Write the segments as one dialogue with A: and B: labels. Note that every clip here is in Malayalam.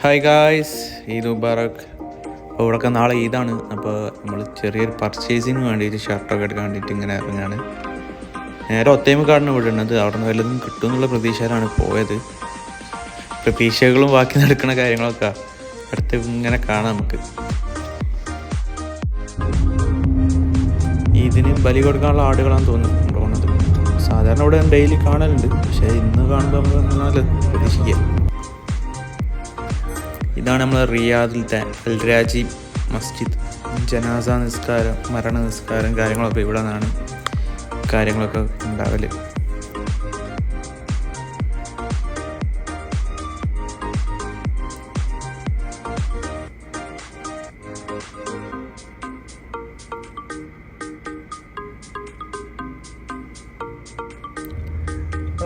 A: ഹായ് ഗായ്സ് ഈദ് മുബാറക് അപ്പോൾ ഇവിടെയൊക്കെ നാളെ ഈദാണ്. അപ്പോൾ നമ്മൾ ചെറിയൊരു പർച്ചേസിന് വേണ്ടിയിട്ട് ഷർട്ടൊക്കെ എടുക്കാൻ വേണ്ടിയിട്ട് ഇങ്ങനെ ഇറങ്ങാണ്. നേരെ ഒത്തേമക്കാടിന് വിടുന്നത് അവിടെ നിന്ന് വല്ലതും കിട്ടും എന്നുള്ള പ്രതീക്ഷയിലാണ് പോയത്. പ്രതീക്ഷകളും ബാക്കി നടക്കുന്ന കാര്യങ്ങളൊക്കെ അടുത്ത് ഇങ്ങനെ കാണാം നമുക്ക്. ഇതിന് ബലി കൊടുക്കാനുള്ള ആടുകളാണ് തോന്നുന്നു. സാധാരണ ഇവിടെ ഡെയിലി കാണലുണ്ട്. പക്ഷേ ഇന്ന് കാണുമ്പോൾ നമ്മൾ പ്രതീക്ഷിക്കാം. ഇതാണ് നമ്മൾ റിയാദിലത്തെ അൽരാജി മസ്ജിദ് ജനാസ നിസ്കാരം മരണ നിസ്കാരം കാര്യങ്ങളൊക്കെ ഇവിടെ നിന്നാണ് കാര്യങ്ങളൊക്കെ ഉണ്ടാവൽ.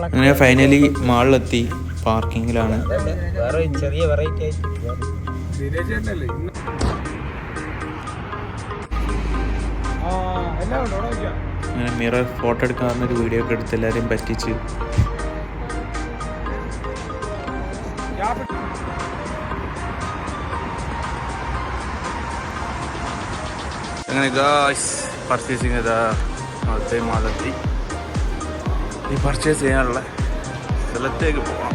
A: അങ്ങനെ ഫൈനലി മാളിലെത്തി പാർക്കിങ്ങിലാണ്.
B: ചെറിയ
A: മിറർ ഫോട്ടോ എടുക്കാൻ ഒരു വീഡിയോ ഒക്കെ എടുത്ത് എല്ലാവരെയും പറ്റിച്ച്. പർച്ചേസിങ് മാളെത്തി ഈ പർച്ചേസ് ചെയ്യാനുള്ള സ്ഥലത്തേക്ക് പോകാം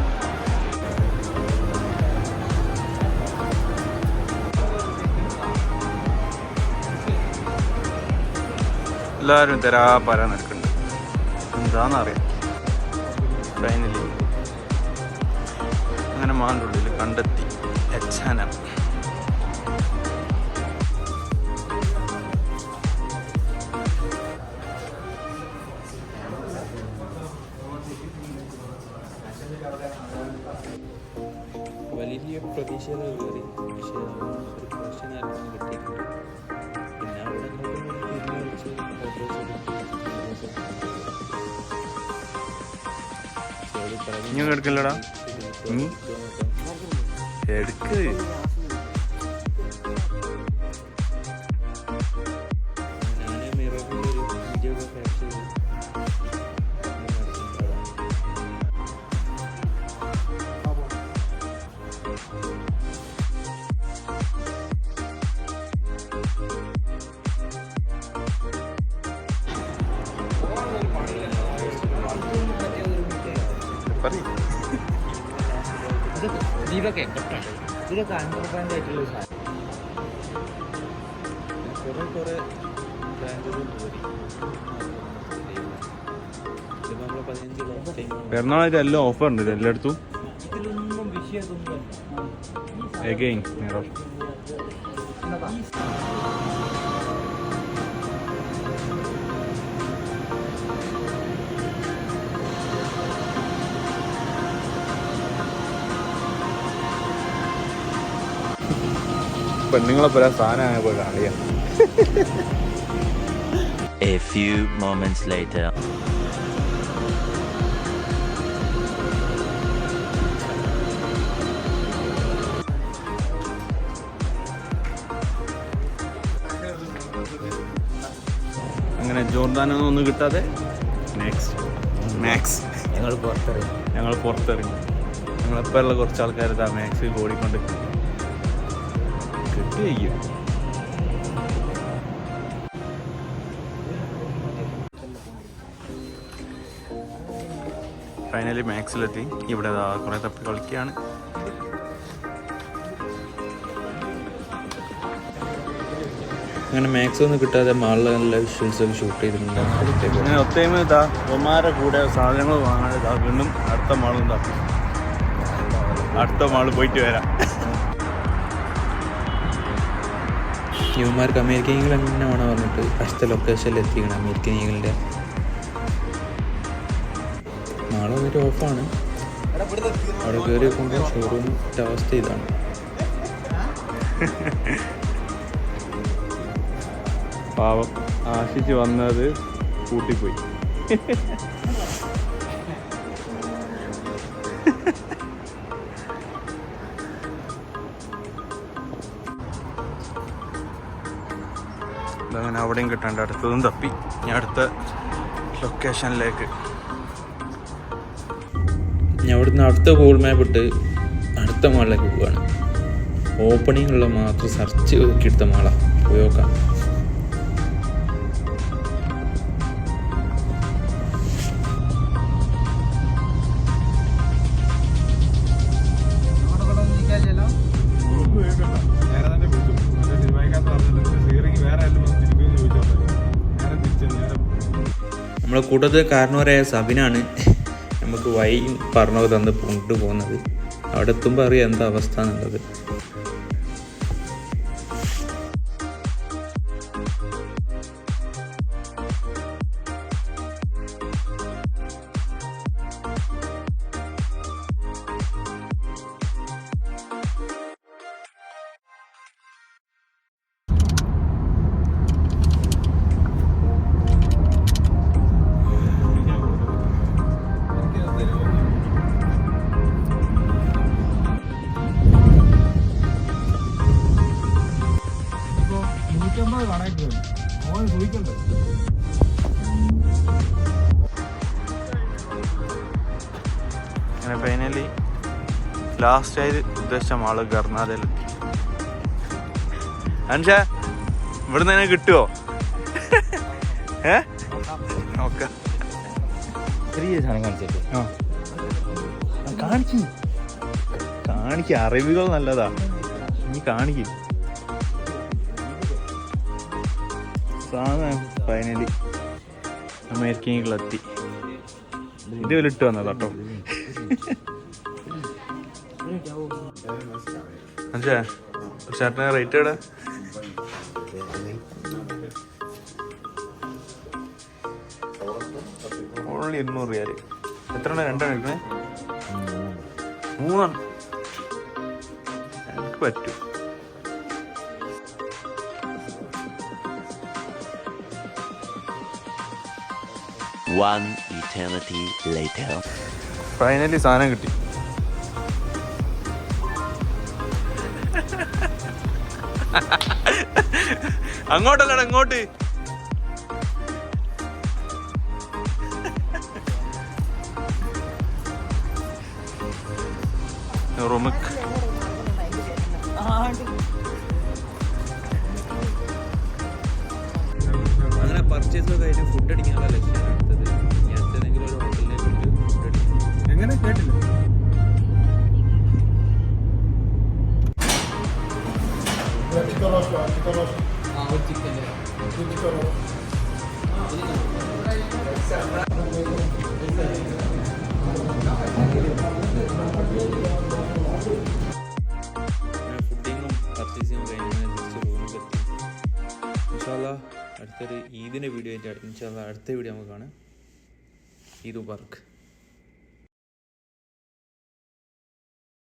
A: എല്ലാവരും തരാ പരാ നിൽക്കുന്നുണ്ട് എന്താണെന്നറിയാം ഫൈനലി അങ്ങനെ മാന്റെ ഉള്ളിൽ കണ്ടെത്തി എച്ചാനം വലിയ ഇനി എടുക്കല്ലടാ. എടുക്ക്.
B: ഇതൊക്കെ ഇതൊക്കെ ബ്രാൻഡ് ആയിട്ടുള്ള ഒരു സാധനം.
A: കുറേ കുറേ
C: എല്ലാം ഓഫർ ഉണ്ട് എല്ലായിടത്തും? എഗെയിൻ പെണ്ണുങ്ങളെ പോലെ സാധനം പോയി കാണിയാ
D: A few moments later.
C: അങ്ങനെ ജോർദാനൊന്നും ഒന്നും കിട്ടാതെ നെക്സ്റ്റ് മാക്സ്
B: ഞങ്ങൾ പുറത്തിറങ്ങി.
C: ഞങ്ങൾ പുറത്തിറങ്ങി. ഞങ്ങളെപ്പോഴുള്ള കുറച്ച് ആൾക്കാർ ഇതാ മാക്സിൽ ഓടിക്കൊണ്ട് ഫൈനലി മാക്സിലെത്തി ഇവിടെ കുറെ തപ്പി കളിക്കുകയാണ്.
A: അങ്ങനെ മാക്സ് ഒന്നും കിട്ടാതെ മാളിലെ നല്ല വിഷ്വൽസ് ഒക്കെ ഷൂട്ട് ചെയ്തിട്ടുണ്ട്.
C: അങ്ങനെ ഒത്തേമ ഇതാ ഒമാരെ കൂടെ സാധനങ്ങൾ വാങ്ങാൻ ഇതാ വീണ്ടും അടുത്ത മാളും അടുത്ത മാൾ പോയിട്ട് വരാം.
A: യുവമാർക്ക് അമേരിക്കൻ ഈഗിൾ തന്നെ വേണം പറഞ്ഞിട്ട് ഫസ്റ്റ് ലൊക്കേഷനിൽ എത്തിക്കണം അമേരിക്കൻ ഈഗിളിന്റെ നാളെ വന്നിട്ട് ഓഫാണ്. അവിടെ കയറി കൊണ്ട് ഷോറൂം അവസ്ഥ ഇതാണ്
C: പാവം ആശിച്ച് വന്നത് കൂട്ടിപ്പോയി.
A: അവിടെയും കിട്ടണ്ട അടുത്തതും തപ്പി. ഞാൻ അടുത്ത ലൊക്കേഷനിലേക്ക് ഞാൻ അവിടുന്ന് അടുത്ത ഗൂഗിൾ മാപ്പ് ഇട്ട് അടുത്ത മാളിലേക്ക് പോവുകയാണ് ഓപ്പണിംഗ് ഉള്ള മാത്രം സെർച്ച് എടുത്ത മാളാണ് പോയി നോക്കാം. നമ്മളെ കൂട്ടത്തിൽ കാരണവരായ സബിനാണ് നമുക്ക് വൈ പറഞ്ഞു തന്ന് കൊണ്ടുപോകുന്നത്. അവിടെ എത്തുമ്പോൾ അറിയാം എന്താ അവസ്ഥ എന്നുള്ളത്.
C: അങ്ങനെ ഫൈനലി ലാസ്റ്റ് ആയി ഉദ്ദേശിച്ച ആൾ കർണാടകയിലെത്തി അനുഷ ഇവിടുന്ന് തന്നെ കിട്ടുമോ ഏ? നോക്കാം.
B: ചെറിയ സാധനം കാണിച്ചിട്ട്
C: കാണിക്ക്. കാണിക്ക് അറിവുകൾ നല്ലതാ. നീ കാണിക്ക. സാധനം ഫൈനലി അമേരിക്കയിലെത്തി. ഇത് വിലിട്ട് വന്നത് കേട്ടോ. റേറ്റ് എവിടെ? ഓൺലി റിയാൽ എത്ര രണ്ടെണ്ണം എടുക്കണേ? മൂന്നെണ്ണം എനിക്ക് പറ്റും.
D: One eternity later.
C: ഫൈനലി സാധനം കിട്ടി. അങ്ങോട്ടല്ലട അങ്ങോട്ട് റൂമിക്ക്
A: അങ്ങനെ പർച്ചേസ് ഒക്കെ കഴിഞ്ഞ് ഫുഡ് അടിക്കാനുള്ള ലക്ഷ്യമാണ്
E: എങ്ങനെ കേട്ടില്ല.
A: അടുത്തൊരു ഈദിന്റെ വീഡിയോ ആയിട്ട് അടുത്ത വീഡിയോ നമുക്ക് കാണാം. ഈദ് മുബാർക്ക്